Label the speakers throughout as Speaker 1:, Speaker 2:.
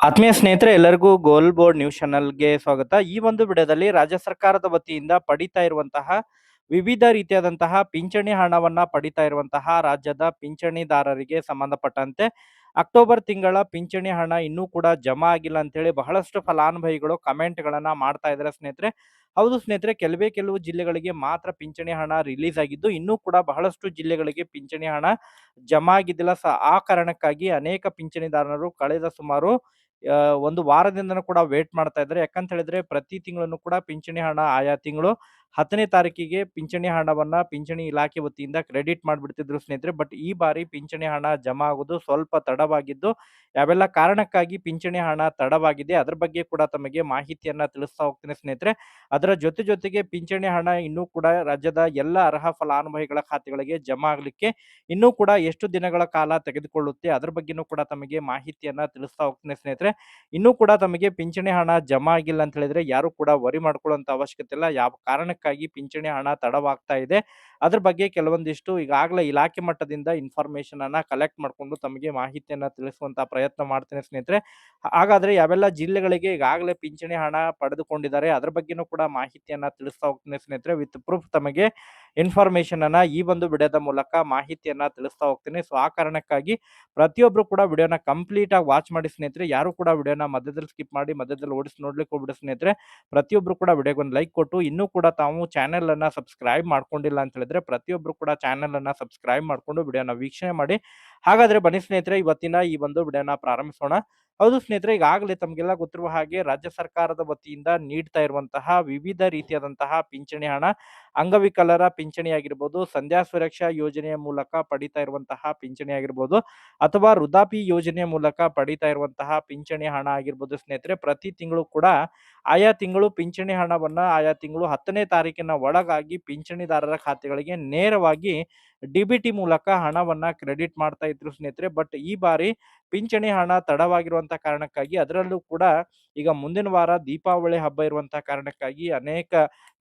Speaker 1: ಆತ್ಮೀಯ ಸ್ನೇಹಿತರೆ, ಎಲ್ಲರಿಗೂ ಗೋಲ್ ಬೋರ್ಡ್ ನ್ಯೂಸ್ ಚಾನಲ್ಗೆ ಸ್ವಾಗತ. ಈ ಒಂದು ವಿಡಿಯೋದಲ್ಲಿ ರಾಜ್ಯ ಸರ್ಕಾರದ ವತಿಯಿಂದ ಪಡಿತಾ ಇರುವಂತಹ ವಿವಿಧ ರೀತಿಯಾದಂತಹ ಪಿಂಚಣಿ ಹಣವನ್ನ ಪಡಿತಾ ಇರುವಂತಹ ರಾಜ್ಯದ ಪಿಂಚಣಿದಾರರಿಗೆ ಸಂಬಂಧಪಟ್ಟಂತೆ ಅಕ್ಟೋಬರ್ ತಿಂಗಳ ಪಿಂಚಣಿ ಹಣ ಇನ್ನೂ ಕೂಡ ಜಮಾ ಆಗಿಲ್ಲ ಅಂತೇಳಿ ಬಹಳಷ್ಟು ಫಲಾನುಭವಿಗಳು ಕಮೆಂಟ್ ಗಳನ್ನ ಮಾಡ್ತಾ ಇದ್ದಾರೆ ಸ್ನೇಹಿತರೆ. ಹೌದು ಸ್ನೇಹಿತರೆ, ಕೆಲವೇ ಕೆಲವು ಜಿಲ್ಲೆಗಳಿಗೆ ಮಾತ್ರ ಪಿಂಚಣಿ ಹಣ ರಿಲೀಸ್ ಆಗಿದ್ದು, ಇನ್ನೂ ಕೂಡ ಬಹಳಷ್ಟು ಜಿಲ್ಲೆಗಳಿಗೆ ಪಿಂಚಣಿ ಹಣ ಜಮಾ ಆಗಿದ್ದಿಲ್ಲ. ಸ, ಆ ಕಾರಣಕ್ಕಾಗಿ ಅನೇಕ ಪಿಂಚಣಿದಾರರು ಕಳೆದ ಸುಮಾರು ಒಂದು ವಾರದಿಂದನೂ ಕೂಡ ವೇಟ್ ಮಾಡ್ತಾ ಇದ್ದಾರೆ. ಯಾಕಂತ ಹೇಳಿದ್ರೆ ಪ್ರತಿ ತಿಂಗಳನ್ನು ಕೂಡ ಪಿಂಚಣಿ ಹಣ ಆಯಾ ತಿಂಗಳು ಹತ್ತನೇ ತಾರೀಕಿಗೆ ಪಿಂಚಣಿ ಹಣವನ್ನ ಪಿಂಚಣಿ ಇಲಾಖೆ ವತಿಯಿಂದ ಕ್ರೆಡಿಟ್ ಮಾಡಿಬಿಡ್ತಿದ್ರು ಸ್ನೇಹಿತರೆ. ಬಟ್ ಈ ಬಾರಿ ಪಿಂಚಣಿ ಹಣ ಜಮಾ ಆಗೋದು ಸ್ವಲ್ಪ ತಡವಾಗಿದ್ದು, ಯಾವೆಲ್ಲ ಕಾರಣಕ್ಕಾಗಿ ಪಿಂಚಣಿ ಹಣ ತಡವಾಗಿದೆ ಅದರ ಬಗ್ಗೆ ಕೂಡ ತಮಗೆ ಮಾಹಿತಿಯನ್ನ ತಿಳಿಸ್ತಾ ಹೋಗ್ತೀನಿ ಸ್ನೇಹಿತರೆ. ಅದರ ಜೊತೆ ಜೊತೆಗೆ ಪಿಂಚಣಿ ಹಣ ಇನ್ನೂ ಕೂಡ ರಾಜ್ಯದ ಎಲ್ಲ ಅರ್ಹ ಫಲಾನುಭವಿಗಳ ಖಾತೆಗಳಿಗೆ ಜಮಾ ಆಗಲಿಕ್ಕೆ ಇನ್ನೂ ಕೂಡ ಎಷ್ಟು ದಿನಗಳ ಕಾಲ ತೆಗೆದುಕೊಳ್ಳುತ್ತೆ ಅದ್ರ ಬಗ್ಗೆನೂ ಕೂಡ ತಮಗೆ ಮಾಹಿತಿಯನ್ನ ತಿಳಿಸ್ತಾ ಹೋಗ್ತೀನಿ ಸ್ನೇಹಿತರೆ. ಇನ್ನೂ ಕೂಡ ತಮಗೆ ಪಿಂಚಣಿ ಹಣ ಜಮಾ ಆಗಿಲ್ಲ ಅಂತ ಹೇಳಿದ್ರೆ ಯಾರು ಕೂಡ ವರಿ ಮಾಡ್ಕೊಳ್ಳುವಂತ ಅವಶ್ಯಕತೆ ಇಲ್ಲ. ಯಾವ ಕಾರಣಕ್ಕಾಗಿ ಪಿಂಚಣಿ ಹಣ ತಡವಾಗ್ತಾ ಇದೆ. ಅದ್ರ ಬಗ್ಗೆ ಕೆಲವೊಂದಿಷ್ಟು ಈಗಾಗಲೇ ಇಲಾಖೆ ಮಟ್ಟದಿಂದ ಇನ್ಫಾರ್ಮೇಶನ್ ಅನ್ನ ಕಲೆಕ್ಟ್ ಮಾಡಿಕೊಂಡು ತಮಗೆ ಮಾಹಿತಿಯನ್ನ ತಿಳಿಸುವಂತ ಪ್ರಯತ್ನ ಮಾಡ್ತೇನೆ ಸ್ನೇಹಿತರೆ. ಹಾಗಾದ್ರೆ ಯಾವೆಲ್ಲ ಜಿಲ್ಲೆಗಳಿಗೆ ಈಗಾಗಲೇ ಪಿಂಚಣಿ ಹಣ ಪಡೆದುಕೊಂಡಿದ್ದಾರೆ ಅದ್ರ ಬಗ್ಗೆನೂ ಕೂಡ ಮಾಹಿತಿಯನ್ನ ತಿಳಿಸ್ತಾ ಹೋಗ್ತೇನೆ ಸ್ನೇಹಿತರೆ. ವಿತ್ ಪ್ರೂಫ್ ತಮಗೆ ಇನ್ಫಾರ್ಮೇಶನ್ ಅನ್ನ ಈ ಒಂದು ವಿಡಿಯೋದ ಮೂಲಕ ಮಾಹಿತಿಯನ್ನ ತಿಳಿಸ್ತಾ ಹೋಗ್ತೀನಿ. ಸೊ ಆ ಕಾರಣಕ್ಕಾಗಿ ಪ್ರತಿಯೊಬ್ರು ಕೂಡ ವಿಡಿಯೋನ ಕಂಪ್ಲೀಟ್ ಆಗಿ ವಾಚ್ ಮಾಡಿ ಸ್ನೇಹಿತರೆ. ಯಾರು ಕೂಡ ವಿಡಿಯೋನ ಮಧ್ಯದಲ್ಲಿ ಸ್ಕಿಪ್ ಮಾಡಿ ಮಧ್ಯದಲ್ಲಿ ಓಡಿಸಿ ನೋಡ್ಲಿಕ್ಕೆ ಹೋಗ್ಬಿಡಿ ಸ್ನೇಹಿತರೆ. ಪ್ರತಿಯೊಬ್ರು ಕೂಡ ವಿಡಿಯೋಗೆ ಒಂದು ಲೈಕ್ ಕೊಟ್ಟು ಇನ್ನೂ ಕೂಡ ತಾವು ಚಾನೆಲ್ ಅನ್ನ ಸಬ್ಸ್ಕ್ರೈಬ್ ಮಾಡ್ಕೊಂಡಿಲ್ಲ ಅಂತ ಹೇಳಿದ್ರೆ ಪ್ರತಿಯೊಬ್ರು ಕೂಡ ಚಾನೆಲ್ ಅನ್ನ ಸಬ್ಸ್ಕ್ರೈಬ್ ಮಾಡ್ಕೊಂಡು ವಿಡಿಯೋನ ವೀಕ್ಷಣೆ ಮಾಡಿ. ಹಾಗಾದ್ರೆ ಬನ್ನಿ ಸ್ನೇಹಿತರೆ, ಇವತ್ತಿನ ಈ ಒಂದು ವಿಡಿಯೋನ ಪ್ರಾರಂಭಿಸೋಣ. ಹೌದು ಸ್ನೇಹಿತರೆ, ಈಗಾಗಲೇ ತಮಗೆಲ್ಲ ಗೊತ್ತಿರುವ ಹಾಗೆ ರಾಜ್ಯ ಸರ್ಕಾರದ ವತಿಯಿಂದ ನೀಡ್ತಾ ಇರುವಂತಹ ವಿವಿಧ ರೀತಿಯಾದಂತಹ ಪಿಂಚಣಿ ಹಣ, ಅಂಗವಿಕಲರ ಪಿಂಚಣಿ ಆಗಿರ್ಬೋದು, ಸಂಧ್ಯಾ ಸುರಕ್ಷಾ ಯೋಜನೆಯ ಮೂಲಕ ಪಡಿತಾ ಇರುವಂತಹ ಪಿಂಚಣಿ ಆಗಿರ್ಬೋದು, ಅಥವಾ ವೃದ್ಧಾಪಿ ಯೋಜನೆಯ ಮೂಲಕ ಪಡಿತಾ ಇರುವಂತಹ ಪಿಂಚಣಿ ಹಣ ಆಗಿರ್ಬೋದು ಸ್ನೇಹಿತರೆ, ಪ್ರತಿ ತಿಂಗಳು ಕೂಡ ಆಯಾ ತಿಂಗಳು ಪಿಂಚಣಿ ಹಣವನ್ನ ಆಯಾ ತಿಂಗಳು ಹತ್ತನೇ ತಾರೀಕಿನ ಒಳಗಾಗಿ ಪಿಂಚಣಿದಾರರ ಖಾತೆಗಳಿಗೆ ನೇರವಾಗಿ ಡಿ ಮೂಲಕ ಹಣವನ್ನ ಕ್ರೆಡಿಟ್ ಮಾಡ್ತಾ ಇದ್ರು ಸ್ನೇಹಿತರೆ. ಬಟ್ ಈ ಬಾರಿ ಪಿಂಚಣಿ ಹಣ ತಡವಾಗಿರುವಂತಹ ಕಾರಣಕ್ಕಾಗಿ ಅದರಲ್ಲೂ ಕೂಡ ಈಗ ಮುಂದಿನ ವಾರ ದೀಪಾವಳಿ ಹಬ್ಬ ಇರುವಂತಹ ಕಾರಣಕ್ಕಾಗಿ ಅನೇಕ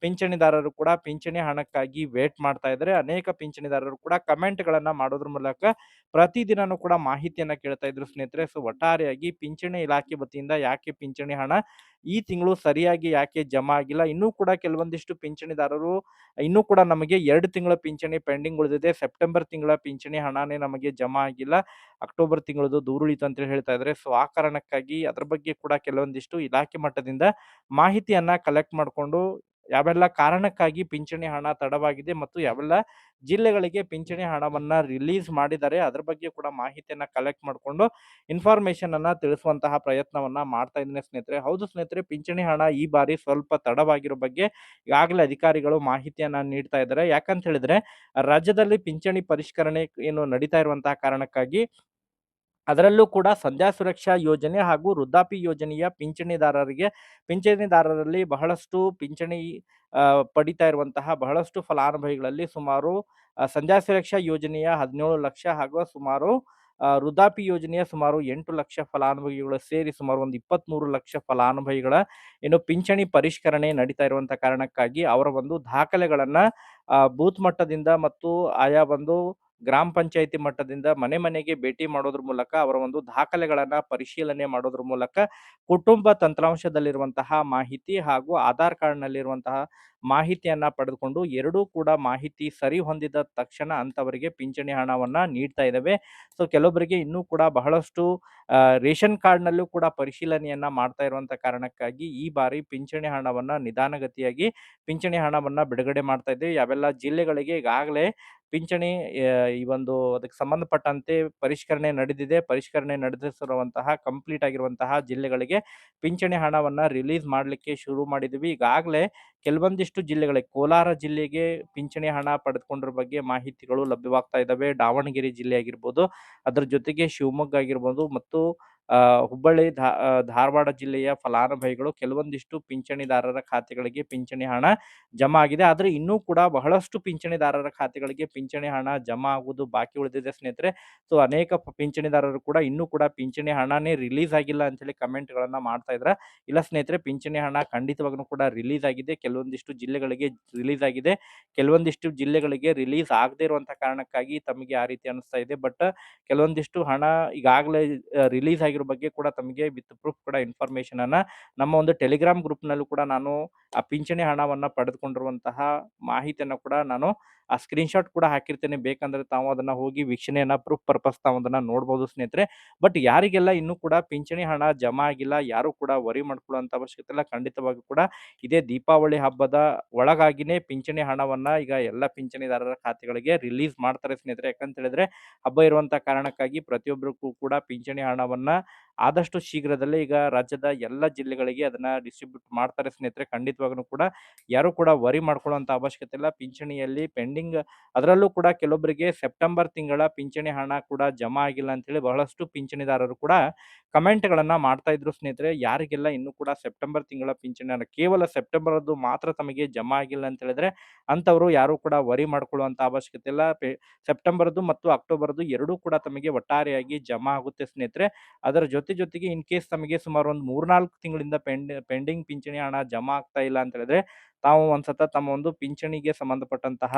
Speaker 1: ಪಿಂಚಣಿದಾರರು ಕೂಡ ಪಿಂಚಣಿ ಹಣಕ್ಕಾಗಿ ವೇಟ್ ಮಾಡ್ತಾ ಇದ್ದಾರೆ. ಅನೇಕ ಪಿಂಚಣಿದಾರರು ಕೂಡ ಕಮೆಂಟ್ ಗಳನ್ನ ಮಾಡೋದ್ರ ಮೂಲಕ ಪ್ರತಿದಿನನೂ ಕೂಡ ಮಾಹಿತಿಯನ್ನ ಕೇಳ್ತಾ ಇದ್ರು ಸ್ನೇಹಿತರೆ. ಸೊ, ಒಟ್ಟಾರೆಯಾಗಿ ಪಿಂಚಣಿ ಇಲಾಖೆ ವತಿಯಿಂದ ಯಾಕೆ ಪಿಂಚಣಿ ಹಣ ಈ ತಿಂಗಳು ಸರಿಯಾಗಿ ಯಾಕೆ ಜಮಾ ಆಗಿಲ್ಲ? ಇನ್ನೂ ಕೂಡ ಕೆಲವೊಂದಿಷ್ಟು ಪಿಂಚಣಿದಾರರು ಇನ್ನೂ ಕೂಡ ನಮಗೆ ಎರಡು ತಿಂಗಳ ಪಿಂಚಣಿ ಪೆಂಡಿಂಗ್ ಉಳಿದಿದೆ. ಸೆಪ್ಟೆಂಬರ್ ತಿಂಗಳ ಪಿಂಚಣಿ ಹಣನೇ ನಮಗೆ ಜಮಾ ಆಗಿಲ್ಲ. ಅಕ್ಟೋಬರ್ ತಿಂಗಳದು ದೂರುಳಿತು ಅಂತ ಹೇಳ್ತಾ ಇದ್ದಾರೆ. ಸೊ, ಆ ಕಾರಣಕ್ಕಾಗಿ ಅದ್ರ ಬಗ್ಗೆ ಕೂಡ ಕೆಲವೊಂದಿಷ್ಟು ಇಲಾಖೆ ಮಟ್ಟದಿಂದ ಮಾಹಿತಿಯನ್ನ ಕಲೆಕ್ಟ್ ಮಾಡಿಕೊಂಡು ಯಾವೆಲ್ಲ ಕಾರಣಕ್ಕಾಗಿ ಪಿಂಚಣಿ ಹಣ ತಡವಾಗಿದೆ ಮತ್ತು ಯಾವೆಲ್ಲ ಜಿಲ್ಲೆಗಳಿಗೆ ಪಿಂಚಣಿ ಹಣವನ್ನ ರಿಲೀಸ್ ಮಾಡಿದ್ದಾರೆ ಅದ್ರ ಬಗ್ಗೆ ಕೂಡ ಮಾಹಿತಿಯನ್ನ ಕಲೆಕ್ಟ್ ಮಾಡಿಕೊಂಡು ಇನ್ಫಾರ್ಮೇಶನ್ ಅನ್ನ ತಿಳಿಸುವಂತಹ ಪ್ರಯತ್ನವನ್ನ ಮಾಡ್ತಾ ಇದ್ದೀನಿ ಸ್ನೇಹಿತರೆ. ಹೌದು ಸ್ನೇಹಿತರೆ, ಪಿಂಚಣಿ ಹಣ ಈ ಬಾರಿ ಸ್ವಲ್ಪ ತಡವಾಗಿರೋ ಬಗ್ಗೆ ಈಗಾಗಲೇ ಅಧಿಕಾರಿಗಳು ಮಾಹಿತಿಯನ್ನ ನೀಡ್ತಾ ಇದ್ದಾರೆ. ಯಾಕಂತ ಹೇಳಿದ್ರೆ, ರಾಜ್ಯದಲ್ಲಿ ಪಿಂಚಣಿ ಪರಿಷ್ಕರಣೆ ಏನು ನಡೀತಾ ಇರುವಂತಹ ಕಾರಣಕ್ಕಾಗಿ ಅದರಲ್ಲೂ ಕೂಡ ಸಂಧ್ಯಾ ಸುರಕ್ಷಾ ಯೋಜನೆ ಹಾಗೂ ವೃದ್ಧಾಪಿ ಯೋಜನೆಯ ಪಿಂಚಣಿದಾರರಿಗೆ, ಪಿಂಚಣಿದಾರರಲ್ಲಿ ಬಹಳಷ್ಟು ಪಿಂಚಣಿ ಪಡಿತಾ ಇರುವಂತಹ ಬಹಳಷ್ಟು ಫಲಾನುಭವಿಗಳಲ್ಲಿ ಸುಮಾರು ಸಂಧ್ಯಾ ಸುರಕ್ಷಾ ಯೋಜನೆಯ ಹದಿನೇಳು ಲಕ್ಷ ಹಾಗೂ ಸುಮಾರು ವೃದ್ಧಾಪಿ ಯೋಜನೆಯ ಸುಮಾರು ಎಂಟು ಲಕ್ಷ ಫಲಾನುಭವಿಗಳು ಸೇರಿ ಸುಮಾರು ಒಂದು ಇಪ್ಪತ್ಮೂರು ಲಕ್ಷ ಫಲಾನುಭವಿಗಳ ಏನು ಪಿಂಚಣಿ ಪರಿಷ್ಕರಣೆ ನಡೀತಾ ಇರುವಂಥ ಕಾರಣಕ್ಕಾಗಿ ಅವರ ಒಂದು ದಾಖಲೆಗಳನ್ನು ಬೂತ್ ಮಟ್ಟದಿಂದ ಮತ್ತು ಆಯಾ ಒಂದು ಗ್ರಾಮ ಪಂಚಾಯತಿ ಮಟ್ಟದಿಂದ ಮನೆ ಮನೆಗೆ ಭೇಟಿ ಮಾಡೋದ್ರ ಮೂಲಕ ಅವರ ಒಂದು ದಾಖಲೆಗಳನ್ನ ಪರಿಶೀಲನೆ ಮಾಡೋದ್ರ ಮೂಲಕ ಕುಟುಂಬ ತಂತ್ರಾಂಶದಲ್ಲಿರುವಂತಹ ಮಾಹಿತಿ ಹಾಗೂ ಆಧಾರ್ ಕಾರ್ಡ್ನಲ್ಲಿರುವಂತಹ ಮಾಹಿತಿಯನ್ನ ಪಡೆದುಕೊಂಡು ಎರಡೂ ಕೂಡ ಮಾಹಿತಿ ಸರಿ ಹೊಂದಿದ ತಕ್ಷಣ ಅಂತವರಿಗೆ ಪಿಂಚಣಿ ಹಣವನ್ನ ನೀಡ್ತಾ ಇದ್ದಾವೆ ಸೊ ಕೆಲವೊಬ್ಬರಿಗೆ ಇನ್ನೂ ಕೂಡ ಬಹಳಷ್ಟು ರೇಷನ್ ಕಾರ್ಡ್ನಲ್ಲೂ ಕೂಡ ಪರಿಶೀಲನೆಯನ್ನ ಮಾಡ್ತಾ ಇರುವಂತ ಕಾರಣಕ್ಕಾಗಿ ಈ ಬಾರಿ ಪಿಂಚಣಿ ಹಣವನ್ನ ನಿಧಾನಗತಿಯಾಗಿ ಪಿಂಚಣಿ ಹಣವನ್ನ ಬಿಡುಗಡೆ ಮಾಡ್ತಾ ಇದ್ದೇವೆ. ಯಾವೆಲ್ಲ ಜಿಲ್ಲೆಗಳಿಗೆ ಈಗಾಗಲೇ ಪಿಂಚಣಿ ಈ ಒಂದು ಅದಕ್ಕೆ ಸಂಬಂಧಪಟ್ಟಂತೆ ಪರಿಷ್ಕರಣೆ ನಡೆದಿದೆ. ಪರಿಷ್ಕರಣೆ ನಡೆಸಿರುವಂತಹ ಕಂಪ್ಲೀಟ್ ಆಗಿರುವಂತಹ ಜಿಲ್ಲೆಗಳಿಗೆ ಪಿಂಚಣಿ ಹಣವನ್ನು ರಿಲೀಸ್ ಮಾಡಲಿಕ್ಕೆ ಶುರು ಮಾಡಿದ್ವಿ. ಈಗಾಗಲೇ ಕೆಲವೊಂದಿಷ್ಟು ಜಿಲ್ಲೆಗಳಿಗೆ ಕೋಲಾರ ಜಿಲ್ಲೆಗೆ ಪಿಂಚಣಿ ಹಣ ಪಡೆದುಕೊಂಡ್ರ ಬಗ್ಗೆ ಮಾಹಿತಿಗಳು ಲಭ್ಯವಾಗ್ತಾ ಇದ್ದಾವೆ. ದಾವಣಗೆರೆ ಜಿಲ್ಲೆ ಆಗಿರ್ಬೋದು, ಅದ್ರ ಜೊತೆಗೆ ಶಿವಮೊಗ್ಗ ಆಗಿರ್ಬೋದು ಮತ್ತು ಹುಬ್ಬಳ್ಳಿ ಧಾರವಾಡ ಜಿಲ್ಲೆಯ ಫಲಾನುಭವಿಗಳು ಕೆಲವೊಂದಿಷ್ಟು ಪಿಂಚಣಿದಾರರ ಖಾತೆಗಳಿಗೆ ಪಿಂಚಣಿ ಹಣ ಜಮಾ ಆಗಿದೆ. ಆದರೆ ಇನ್ನೂ ಕೂಡ ಬಹಳಷ್ಟು ಪಿಂಚಣಿದಾರರ ಖಾತೆಗಳಿಗೆ ಪಿಂಚಣಿ ಹಣ ಜಮಾ ಆಗುವುದು ಬಾಕಿ ಉಳಿದಿದೆ ಸ್ನೇಹಿತರೆ. ಸೊ, ಅನೇಕ ಪಿಂಚಣಿದಾರರು ಕೂಡ ಇನ್ನೂ ಕೂಡ ಪಿಂಚಣಿ ಹಣನೇ ರಿಲೀಸ್ ಆಗಿಲ್ಲ ಅಂತೇಳಿ ಕಮೆಂಟ್ ಗಳನ್ನ ಮಾಡ್ತಾ ಇದ್ರ. ಇಲ್ಲ ಸ್ನೇಹಿತರೆ, ಪಿಂಚಣಿ ಹಣ ಖಂಡಿತವಾಗ್ಲೂ ಕೂಡ ರಿಲೀಸ್ ಆಗಿದೆ. ಕೆಲವೊಂದಿಷ್ಟು ಜಿಲ್ಲೆಗಳಿಗೆ ರಿಲೀಸ್ ಆಗಿದೆ. ಕೆಲವೊಂದಿಷ್ಟು ಜಿಲ್ಲೆಗಳಿಗೆ ರಿಲೀಸ್ ಆಗದೇ ಇರುವಂತಹ ಕಾರಣಕ್ಕಾಗಿ ತಮಗೆ ಆ ರೀತಿ ಅನಿಸ್ತಾ ಇದೆ. ಬಟ್, ಕೆಲವೊಂದಿಷ್ಟು ಹಣ ಈಗಾಗಲೇ ರಿಲೀಸ್ ಆಗಿರೋ ಆಗಿರೋ ಬಗ್ಗೆ ಕೂಡ ತಮಗೆ ವಿತ್ ಪ್ರೂಫ್ ಕೂಡ ಇನ್ಫಾರ್ಮೇಶನ್ ಅನ್ನ ನಮ್ಮ ಒಂದು ಟೆಲಿಗ್ರಾಮ್ ಗ್ರೂಪ್‌ನಲ್ಲೂ ಕೂಡ ನಾನು ಆ ಪಿಂಚಣಿ ಹಣವನ್ನು ಪಡೆದುಕೊಂಡಿರುವಂತಹ ಮಾಹಿತಿಯನ್ನು ಕೂಡ ನಾನು ಆ ಸ್ಕ್ರೀನ್‌ಶಾಟ್ ಕೂಡ ಹಾಕಿರ್ತೇನೆ. ಬೇಕಂದ್ರೆ ತಾವು ಅದನ್ನ ಹೋಗಿ ವೀಕ್ಷಣೆಯನ್ನ ಪ್ರೂಫ್ ಪರ್ಪಸ್ ತಾವು ಅದನ್ನ ನೋಡ್ಬೋದು ಸ್ನೇಹಿತರೆ. ಬಟ್ ಯಾರಿಗೆಲ್ಲ ಇನ್ನೂ ಕೂಡ ಪಿಂಚಣಿ ಹಣ ಜಮಾ ಆಗಿಲ್ಲ, ಯಾರು ಕೂಡ ವರಿ ಮಾಡ್ಕೊಳ್ಳುವಂತ ಅವಶ್ಯಕತೆ ಇಲ್ಲ. ಖಂಡಿತವಾಗಿ ಕೂಡ ಇದೇ ದೀಪಾವಳಿ ಹಬ್ಬದ ಒಳಗಾಗಿನೇ ಪಿಂಚಣಿ ಹಣವನ್ನ ಈಗ ಎಲ್ಲ ಪಿಂಚಣಿದಾರರ ಖಾತೆಗಳಿಗೆ ರಿಲೀಸ್ ಮಾಡ್ತಾರೆ ಸ್ನೇಹಿತರೆ. ಯಾಕಂತ ಹೇಳಿದ್ರೆ ಹಬ್ಬ ಇರುವಂತ ಕಾರಣಕ್ಕಾಗಿ ಪ್ರತಿಯೊಬ್ಬರಿಗೂ ಕೂಡ ಪಿಂಚಣಿ ಹಣವನ್ನ ಆದಷ್ಟು ಶೀಘ್ರದಲ್ಲೇ ಈಗ ರಾಜ್ಯದ ಎಲ್ಲ ಜಿಲ್ಲೆಗಳಿಗೆ ಅದನ್ನ ಡಿಸ್ಟ್ರಿಬ್ಯೂಟ್ ಮಾಡ್ತಾರೆ ಸ್ನೇಹಿತರೆ. ಖಂಡಿತವಾಗ್ಲೂ ಕೂಡ ಯಾರು ಕೂಡ ವರಿ ಮಾಡ್ಕೊಳ್ಳುವಂತ ಅವಶ್ಯಕತೆ ಇಲ್ಲ. ಪಿಂಚಣಿಯಲ್ಲಿ ಪೆಂಡಿಂಗ್ ಅದರಲ್ಲೂ ಕೂಡ ಕೆಲವೊಬ್ಬರಿಗೆ ಸೆಪ್ಟೆಂಬರ್ ತಿಂಗಳ ಪಿಂಚಣಿ ಹಣ ಕೂಡ ಜಮಾ ಆಗಿಲ್ಲ ಅಂತೇಳಿ ಬಹಳಷ್ಟು ಪಿಂಚಣಿದಾರರು ಕೂಡ ಕಮೆಂಟ್‌ಗಳನ್ನ ಮಾಡ್ತಾ ಇದ್ರು ಸ್ನೇಹಿತರೆ. ಯಾರಿಗೆಲ್ಲ ಇನ್ನೂ ಕೂಡ ಸೆಪ್ಟೆಂಬರ್ ತಿಂಗಳ ಪಿಂಚಣಿ ಹಣ ಕೇವಲ ಸೆಪ್ಟೆಂಬರ್‌ದ್ದು ಮಾತ್ರ ತಮಗೆ ಜಮಾ ಆಗಿಲ್ಲ ಅಂತ ಹೇಳಿದ್ರೆ ಅಂತವರು ಯಾರು ಕೂಡ ವರಿ ಮಾಡ್ಕೊಳ್ಳುವಂತ ಅವಶ್ಯಕತೆ ಇಲ್ಲ. ಸೆಪ್ಟೆಂಬರ್ದು ಮತ್ತು ಅಕ್ಟೋಬರ್ದು ಎರಡೂ ಕೂಡ ತಮಗೆ ಒಟ್ಟಾರೆಯಾಗಿ ಜಮಾ ಆಗುತ್ತೆ ಸ್ನೇಹಿತರೆ. ಅದರ ಜೊತೆ ಜೊತೆಗೆ ಇನ್ ಕೇಸ್ ತಮಗೆ ಸುಮಾರು ಒಂದು 3, 4 ತಿಂಗಳಿಂದ ಪೆಂಡ್ ಪೆಂಡಿಂಗ್ ಪಿಂಚಣಿ ಹಣ ಜಮಾ ಆಗ್ತಾ ಇಲ್ಲ ಅಂತ ಹೇಳಿದ್ರೆ ತಾವು ಒಂದ್ಸತ ತಮ್ಮ ಒಂದು ಪಿಂಚಣಿಗೆ ಸಂಬಂಧಪಟ್ಟಂತಹ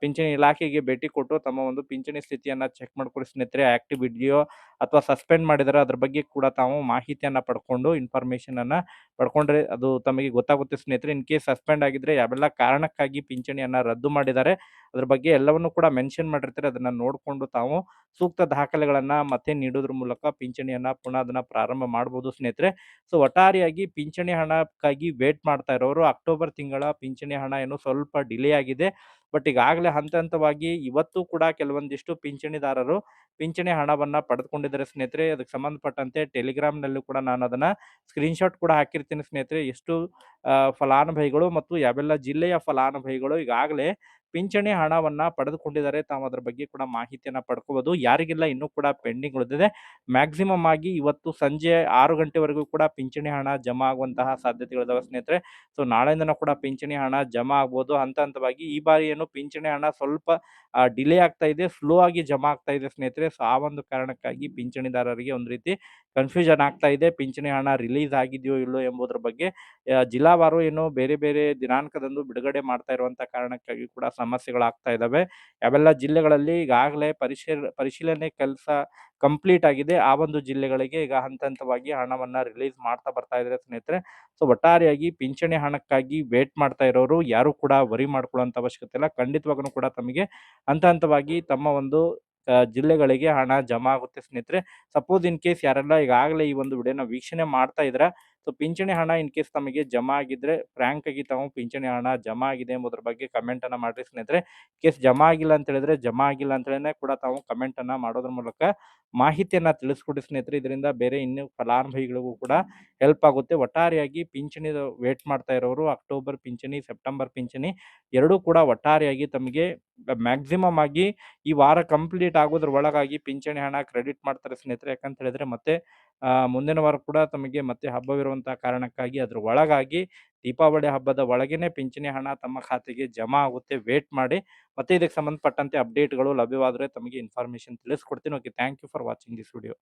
Speaker 1: ಪಿಂಚಣಿ ಇಲಾಖೆಗೆ ಭೇಟಿ ಕೊಟ್ಟು ತಮ್ಮ ಒಂದು ಪಿಂಚಣಿ ಸ್ಥಿತಿಯನ್ನ ಚೆಕ್ ಮಾಡ್ಕೊಳ್ಳಿ ಸ್ನೇಹಿತರೆ. ಆಕ್ಟಿವ್ ಇದೆಯೋ ಅಥವಾ ಸಸ್ಪೆಂಡ್ ಮಾಡಿದರೆ ಅದ್ರ ಬಗ್ಗೆ ಕೂಡ ತಾವು ಮಾಹಿತಿಯನ್ನ ಪಡ್ಕೊಂಡು ಇನ್ಫಾರ್ಮೇಶನ್ ಅನ್ನ ಪಡ್ಕೊಂಡ್ರೆ ಅದು ತಮಗೆ ಗೊತ್ತಾಗುತ್ತೆ ಸ್ನೇಹಿತರೆ. ಇನ್ ಕೇಸ್ ಸಸ್ಪೆಂಡ್ ಆಗಿದ್ರೆ ಯಾವೆಲ್ಲ ಕಾರಣಕ್ಕಾಗಿ ಪಿಂಚಣಿಯನ್ನ ರದ್ದು ಮಾಡಿದ್ದಾರೆ, ಅದ್ರ ಬಗ್ಗೆ ಎಲ್ಲವನ್ನು ಕೂಡ ಮೆನ್ಷನ್ ಮಾಡಿರ್ತಾರೆ. ಅದನ್ನ ನೋಡಿಕೊಂಡು ತಾವು ಸೂಕ್ತ ದಾಖಲೆಗಳನ್ನ ಮತ್ತೆ ನೀಡೋದ್ರ ಮೂಲಕ ಪಿಂಚಣಿಯನ್ನ ಪುನಃ ಅದನ್ನ ಪ್ರಾರಂಭ ಮಾಡ್ಬೋದು ಸ್ನೇಹಿತರೆ. ಸೊ ಒಟ್ಟಾರೆಯಾಗಿ ಪಿಂಚಣಿ ಹಣಕ್ಕಾಗಿ ವೇಟ್ ಮಾಡ್ತಾ ಇರೋರು ಅಕ್ಟೋಬರ್ ತಿಂಗಳ ಪಿಂಚಣಿ ಹಣ ಏನು ಸ್ವಲ್ಪ ಡಿಲೇ ಆಗಿದೆ. ಬಟ್ ಈಗಾಗಲೇ ಹಂತ ಹಂತವಾಗಿ ಇವತ್ತು ಕೂಡ ಕೆಲವೊಂದಿಷ್ಟು ಪಿಂಚಣಿದಾರರು ಪಿಂಚಣಿ ಹಣವನ್ನ ಪಡೆದುಕೊಂಡಿದ್ದಾರೆ ಸ್ನೇಹಿತರೆ. ಅದಕ್ಕೆ ಸಂಬಂಧಪಟ್ಟಂತೆ ಟೆಲಿಗ್ರಾಮ್‌ನಲ್ಲೂ ಕೂಡ ನಾನು ಅದನ್ನ ಸ್ಕ್ರೀನ್‌ಶಾಟ್ ಕೂಡ ಹಾಕಿರ್ತೀನಿ ಸ್ನೇಹಿತರೆ. ಎಷ್ಟು ಫಲಾನುಭವಿಗಳು ಮತ್ತು ಯಾವೆಲ್ಲ ಜಿಲ್ಲೆಯ ಫಲಾನುಭವಿಗಳು ಈಗಾಗಲೇ ಪಿಂಚಣಿ ಹಣವನ್ನ ಪಡೆದುಕೊಂಡಿದ್ದಾರೆ. ತಾವು ಅದರ ಬಗ್ಗೆ ಕೂಡ ಮಾಹಿತಿಯನ್ನ ಪಡ್ಕೋಬಹುದು. ಯಾರಿಗೆಲ್ಲ, ಇನ್ನೂ ಕೂಡ ಪೆಂಡಿಂಗ್ ಉಳಿದಿದೆ ಮ್ಯಾಕ್ಸಿಮಮ್ ಆಗಿ ಇವತ್ತು ಸಂಜೆ ಆರು ಗಂಟೆವರೆಗೂ ಕೂಡ ಪಿಂಚಣಿ ಹಣ ಜಮಾ ಆಗುವಂತಹ ಸಾಧ್ಯತೆಗಳಿದಾವೆ ಸ್ನೇಹಿತರೆ. ಸೊ, ನಾಳೆಯಿಂದನೂ ಕೂಡ ಪಿಂಚಣಿ ಹಣ ಜಮಾ ಆಗ್ಬೋದು. ಹಂತ ಹಂತವಾಗಿ ಈ ಬಾರಿ ಏನು ಪಿಂಚಣಿ ಹಣ ಸ್ವಲ್ಪ ಡಿಲೇ ಆಗ್ತಾ ಇದೆ. ಸ್ಲೋ ಆಗಿ ಜಮಾ ಆಗ್ತಾ ಇದೆ ಸ್ನೇಹಿತರೆ. ಸೊ, ಆ ಒಂದು ಕಾರಣಕ್ಕಾಗಿ ಪಿಂಚಣಿದಾರರಿಗೆ ಒಂದು ರೀತಿ ಕನ್ಫ್ಯೂಷನ್ ಆಗ್ತಾ ಇದೆ. ಪಿಂಚಣಿ ಹಣ ರಿಲೀಸ್ ಆಗಿದೆಯೋ ಇಲ್ಲೋ ಎಂಬುದರ ಬಗ್ಗೆ ಜಿಲ್ಲಾವಾರು ಏನು ಬೇರೆ ಬೇರೆ ದಿನಾಂಕದಂದು ಬಿಡುಗಡೆ ಮಾಡ್ತಾ ಇರುವಂತಹ ಕಾರಣಕ್ಕಾಗಿ ಕೂಡ ಸಮಸ್ಯೆಗಳಾಗ್ತಾ ಇದ್ದಾವೆ ಅವೆಲ್ಲ ಜಿಲ್ಲೆಗಳಲ್ಲಿ ಈಗಾಗಲೇ ಪರಿಶೀಲ್ ಪರಿಶೀಲನೆ ಕೆಲಸ ಕಂಪ್ಲೀಟ್ ಆಗಿದೆ. ಆ ಒಂದು ಜಿಲ್ಲೆಗಳಿಗೆ ಈಗ ಹಂತ ಹಂತವಾಗಿ ಹಣವನ್ನ ರಿಲೀಸ್ ಮಾಡ್ತಾ ಬರ್ತಾ ಇದ್ದಾರೆ ಸ್ನೇಹಿತರೆ. ಸೊ ಒಟ್ಟಾರೆಯಾಗಿ ಪಿಂಚಣಿ ಹಣಕ್ಕಾಗಿ ವೇಟ್ ಮಾಡ್ತಾ ಇರೋರು ಯಾರು ಕೂಡ ವರಿ ಮಾಡ್ಕೊಳ್ಳುವಂತ ಅವಶ್ಯಕತೆ ಇಲ್ಲ. ಖಂಡಿತವಾಗೂ ಕೂಡ ತಮಗೆ ಹಂತ ಹಂತವಾಗಿ ತಮ್ಮ ಒಂದು ಜಿಲ್ಲೆಗಳಿಗೆ ಹಣ ಜಮಾ ಆಗುತ್ತೆ ಸ್ನೇಹಿತರೆ. ಸಪೋಸ್ ಇನ್ ಕೇಸ್ ಯಾರೆಲ್ಲ ಈಗಾಗಲೇ ಈ ಒಂದು ವಿಡಿಯೋನ ವೀಕ್ಷಣೆ ಮಾಡ್ತಾ ಇದ್ದೀರಾ, ಸೊ ಪಿಂಚಣಿ ಹಣ ಇನ್ ಕೇಸ್ ತಮಗೆ ಜಮಾ ಆಗಿದ್ರೆ ಫ್ರಾಂಕ್ ಆಗಿ ತಾವು ಪಿಂಚಣಿ ಹಣ ಜಮಾ ಆಗಿದೆ ಎಂಬುದ್ರ ಬಗ್ಗೆ ಕಮೆಂಟ್ ಅನ್ನ ಮಾಡ್ರಿ ಸ್ನೇಹಿತರೆ. ಕೇಸ್ ಜಮಾ ಆಗಿಲ್ಲ ಅಂತ ಹೇಳಿದ್ರೆ ಜಮಾ ಆಗಿಲ್ಲ ಅಂತೇಳಿನೇ ಕೂಡ ತಾವು ಕಮೆಂಟ್ ಅನ್ನ ಮಾಡೋದ್ರ ಮೂಲಕ ಮಾಹಿತಿಯನ್ನ ತಿಳಿಸ್ಕೊಡಿ ಸ್ನೇಹಿತರೆ. ಇದರಿಂದ ಬೇರೆ ಇನ್ನೂ ಫಲಾನುಭವಿಗಳಿಗೂ ಕೂಡ ಹೆಲ್ಪ್ ಆಗುತ್ತೆ. ಒಟ್ಟಾರೆಯಾಗಿ ಪಿಂಚಣಿ ವೇಟ್ ಮಾಡ್ತಾ ಇರೋರು ಅಕ್ಟೋಬರ್ ಪಿಂಚಣಿ, ಸೆಪ್ಟೆಂಬರ್ ಪಿಂಚಣಿ ಎರಡೂ ಕೂಡ ಒಟ್ಟಾರೆಯಾಗಿ ತಮಗೆ ಮ್ಯಾಕ್ಸಿಮಮ್ ಆಗಿ ಈ ವಾರ ಕಂಪ್ಲೀಟ್ ಆಗೋದ್ರ ಒಳಗಾಗಿ ಪಿಂಚಣಿ ಹಣ ಕ್ರೆಡಿಟ್ ಮಾಡ್ತಾರೆ ಸ್ನೇಹಿತರೆ. ಯಾಕಂತ ಹೇಳಿದ್ರೆ ಮತ್ತೆ ಮುಂದಿನ ವಾರ ಕೂಡ ತಮಗೆ ಮತ್ತೆ ಹಬ್ಬವಿರುವಂತಹ ಕಾರಣಕ್ಕಾಗಿ ಅದ್ರ ಒಳಗಾಗಿ ದೀಪಾವಳಿ ಹಬ್ಬದ ಒಳಗೇನೆ ಪಿಂಚಣಿ ಹಣ ತಮ್ಮ ಖಾತೆಗೆ ಜಮಾ ಆಗುತ್ತೆ. ವೇಟ್ ಮಾಡಿ. ಮತ್ತೆ ಇದಕ್ಕೆ ಸಂಬಂಧಪಟ್ಟಂತೆ ಅಪ್ಡೇಟ್‌ಗಳು ಲಭ್ಯವಾದರೆ ತಮಗೆ ಇನ್ಫಾರ್ಮೇಷನ್ ತಿಳಿಸ್ಕೊಡ್ತೀನಿ. Okay thank you for watching this video.